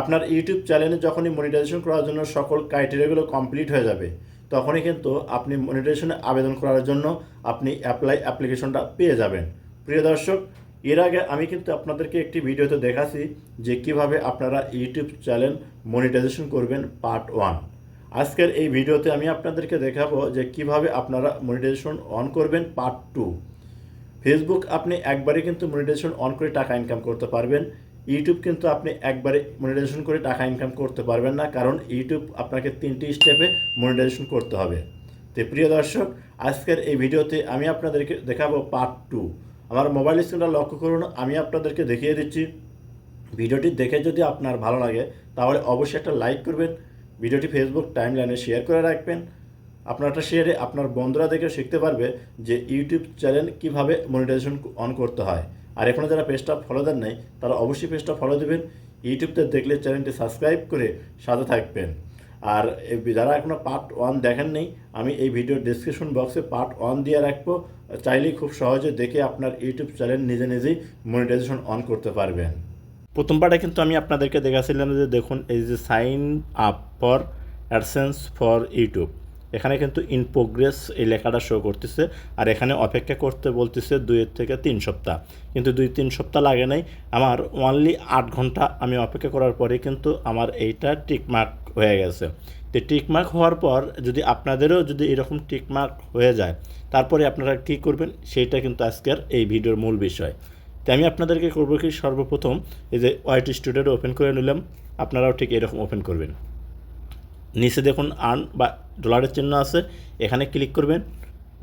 আপনার ইউটিউব চ্যানেলে যখনই মনিটাইজেশন করার জন্য সকল ক্রাইটেরিয়াগুলো কমপ্লিট হয়ে যাবে, তখনই কিন্তু আপনি মনিটাইজেশনে আবেদন করার জন্য আপনি অ্যাপ্লাই অ্যাপ্লিকেশনটা পেয়ে যাবেন। প্রিয় দর্শক, এর আগে আমি কিন্তু আপনাদেরকে একটি ভিডিওতে দেখাচ্ছি যে কীভাবে আপনারা ইউটিউব চ্যানেল মনিটাইজেশন করবেন পার্ট ওয়ান আজকের এই ভিডিওতে আমি আপনাদেরকে দেখাবো যে কীভাবে আপনারা মনিটাইজেশন অন করবেন পার্ট টু ফেসবুক আপনি একবারে কিন্তু মনিটাইজেশন অন করে টাকা ইনকাম করতে পারবেন। ইউটিউব কিন্তু আপনি একবারে মনিটাইজেশন করে টাকা ইনকাম করতে পারবেন না, কারণ ইউটিউব আপনাকে তিনটি স্টেপে মনিটাইজেশন করতে হবে। তো প্রিয় দর্শক, আজকের এই ভিডিওতে আমি আপনাদেরকে দেখাবো পার্ট টু আমার মোবাইল স্ক্রিনটা লক্ষ্য করুন, আমি আপনাদেরকে দেখিয়ে দিচ্ছি। ভিডিওটি দেখে যদি আপনার ভালো লাগে, তাহলে অবশ্যই একটা লাইক করবেন, ভিডিওটি ফেসবুক টাইমলাইনে শেয়ার করে রাখবেন। আপনার একটা শেয়ারে আপনার বন্ধুরা দেখে শিখতে পারবে যে ইউটিউব চ্যানেল কীভাবে মনিটাইজেশন অন করতে হয়। আর এখনও যারা পেজটা ফলো দেন নাই, তারা অবশ্যই পেজটা ফলো দেবেন। ইউটিউবতে দেখলে চ্যানেলটি সাবস্ক্রাইব করে সাথে থাকবেন। আর যারা এখনও পার্ট ওয়ান দেখেন নেই, আমি এই ভিডিওর ডিসক্রিপশন বক্সে পার্ট ওয়ান দিয়ে রাখব। চাইলেই খুব সহজে দেখে আপনার ইউটিউব চ্যানেল নিজে নিজেই মনিটাইজেশন অন করতে পারবেন। প্রথম পার্টে কিন্তু আমি আপনাদেরকে দেখাছিলাম যে দেখুন, এই যে sign up for AdSense for YouTube এখানে কিন্তু ইন প্রোগ্রেস এই লেখাটা শো করতেছে। আর এখানে অপেক্ষা করতে বলতেছে দুইয়ের থেকে তিন সপ্তাহ। কিন্তু দুই তিন সপ্তাহ লাগে নাই। আমার অনলি আট ঘণ্টা আমি অপেক্ষা করার পরে কিন্তু আমার এইটা টিকমার্ক হয়ে গেছে। তো টিকমার্ক হওয়ার পর যদি আপনাদেরও যদি এরকম টিকমার্ক হয়ে যায়, তারপরে আপনারা কী করবেন? সেইটা কিন্তু আজকের এই ভিডিওর মূল বিষয়। তো আমি আপনাদেরকে করব কি? সর্বপ্রথম এই যে ওয়াইট স্টুডিওটা ওপেন করে নিলাম। আপনারাও ঠিক এরকম ওপেন করবেন। নিচে দেখুন আর্ন বা ডলারের চিহ্ন আছে, এখানে ক্লিক করবেন,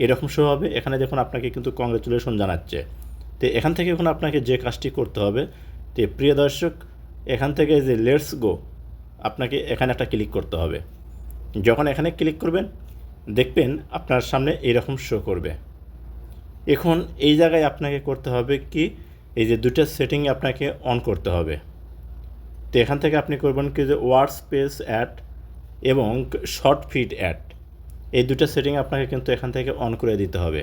এরকম শো হবে, এখানে দেখুন আপনাকে কিন্তু কংগ্রেচুলেশন জানাচ্ছে। তো এখান থেকে এখন আপনাকে যে কাজটি করতে হবে, তো প্রিয় দর্শক, এখান থেকে যে লেটস গো আপনাকে এখানে একটা ক্লিক করতে হবে। যখন এখানে ক্লিক করবেন, দেখবেন আপনার সামনে এরকম শো করবে। এখন এই জায়গায় আপনাকে করতে হবে কি, এই যে দুটো সেটিং আপনাকে অন করতে হবে। তো এখান থেকে আপনি করবেন কি যে ওয়ার্ড স্পেস অ্যাড এবং শর্ট ফিড অ্যাড এই দুটো সেটিং আপনাকে কিন্তু এখান থেকে অন করে দিতে হবে।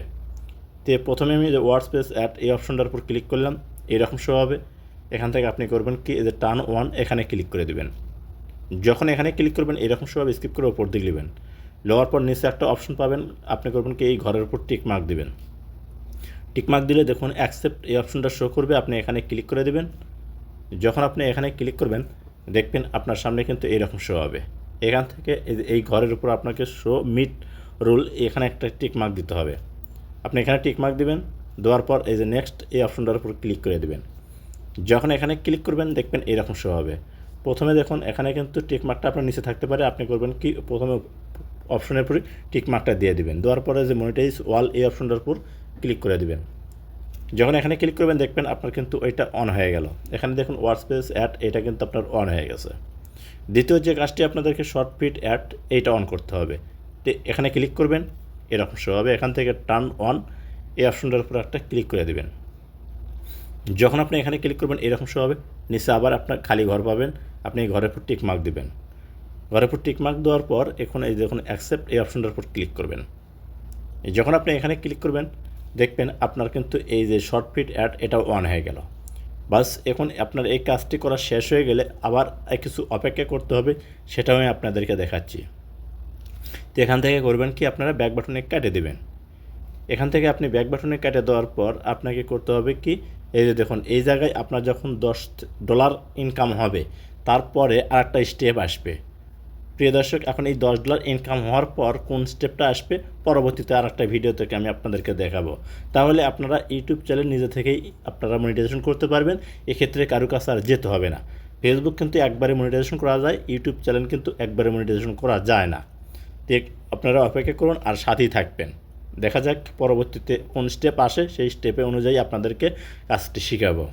তো প্রথমে আমি যে ওয়ার্ড স্পেস অ্যাড এই অপশনটার উপর ক্লিক করলাম, এরকম শো হবে। এখান থেকে আপনি করবেন কি যে টার্ন ওয়ান এখানে ক্লিক করে দেবেন। যখন এখানে ক্লিক করবেন, এরকম শো হবে স্কিপ করে ওপর দিকে নেবেন। লওয়ার পর নিচে একটা অপশন পাবেন, আপনি করবেন কি, এই ঘরের উপর টিক মার্ক দেবেন। টিকমার্ক দিলে দেখুন অ্যাকসেপ্ট এই অপশনটা শো করবে, আপনি এখানে ক্লিক করে দেবেন। যখন আপনি এখানে ক্লিক করবেন, দেখবেন আপনার সামনে কিন্তু এইরকম শো হবে। এখান থেকে এই ঘরের উপর আপনাকে শো মিট রুল এখানে একটা টিকমার্ক দিতে হবে। আপনি এখানে টিকমার্ক দিবেন, দেওয়ার পর এই যে নেক্সট এই অপশনটার উপর ক্লিক করে দেবেন। যখন এখানে ক্লিক করবেন, দেখবেন এইরকম শো হবে। প্রথমে দেখুন, এখানে কিন্তু টিকমার্কটা আপনার নিচে থাকতে পারে। আপনি করবেন কি, প্রথমে অপশনের উপরে টিকমার্কটা দিয়ে দিবেন। দেওয়ার পরে যে মনিটাইজ ওয়াল এই অপশনটার উপর ক্লিক করে দিবেন। যখন এখানে ক্লিক করবেন, দেখবেন আপনার কিন্তু ওইটা অন হয়ে গেল। এখানে দেখুন ওয়ার্ডস্পেস অ্যাড এটা কিন্তু আপনার অন হয়ে গেছে। দ্বিতীয় যে কাজটি আপনাদেরকে শর্ট ফিট অ্যাড এইটা অন করতে হবে। এখানে ক্লিক করবেন, এরকম শো হবে। এখান থেকে টার্ন অন এই অপশনটার উপর একটা ক্লিক করে দেবেন। যখন আপনি এখানে ক্লিক করবেন, এরকম শো হবে। নিচে আবার আপনার খালি ঘর পাবেন। আপনি ঘরের উপর টিক মার্ক দেবেন। ঘরের উপর টিক মার্ক দেওয়ার পর এখন এই দেখুন অ্যাকসেপ্ট এই অপশনটার উপর ক্লিক করবেন। যখন আপনি এখানে ক্লিক করবেন, দেখবেন আপনার কিন্তু এই যে শর্ট ফিট অ্যাড এটাও অন হয়ে গেল। বাস, এখন আপনার এই কাজটি করা শেষ হয়ে গেলে আবার কিছু অপেক্ষা করতে হবে, সেটাও আমি আপনাদেরকে দেখাচ্ছি। তো এখান থেকে করবেন কি, আপনারা ব্যাক বাটনে কেটে দেবেন। এখান থেকে আপনি ব্যাক বাটনে কেটে দেওয়ার পর আপনাকে করতে হবে কি, এই যে দেখুন, এই জায়গায় আপনার যখন দশ ডলার ইনকাম হবে, তারপরে আর একটা স্টেপ আসবে। প্রিয় দর্শক, এখন এই দশ ডলার ইনকাম হওয়ার পর কোন স্টেপটা আসবে পরবর্তীতে আর একটা ভিডিও থেকে আমি আপনাদেরকে দেখাবো। তাহলে আপনারা ইউটিউব চ্যানেল নিজে থেকেই আপনারা মনিটাইজেশন করতে পারবেন, এক্ষেত্রে কারও কাছে আর যেতে হবে না। ফেসবুক কিন্তু একবারে মনিটাইজেশন করা যায় ইউটিউব চ্যানেল কিন্তু একবারে মনিটাইজেশন করা যায় না। আপনারা অপেক্ষা করুন আর সাথেই থাকবেন। দেখা যাক পরবর্তীতে কোন স্টেপ আসে, সেই স্টেপে অনুযায়ী আপনাদেরকে কাজটি শেখাবো।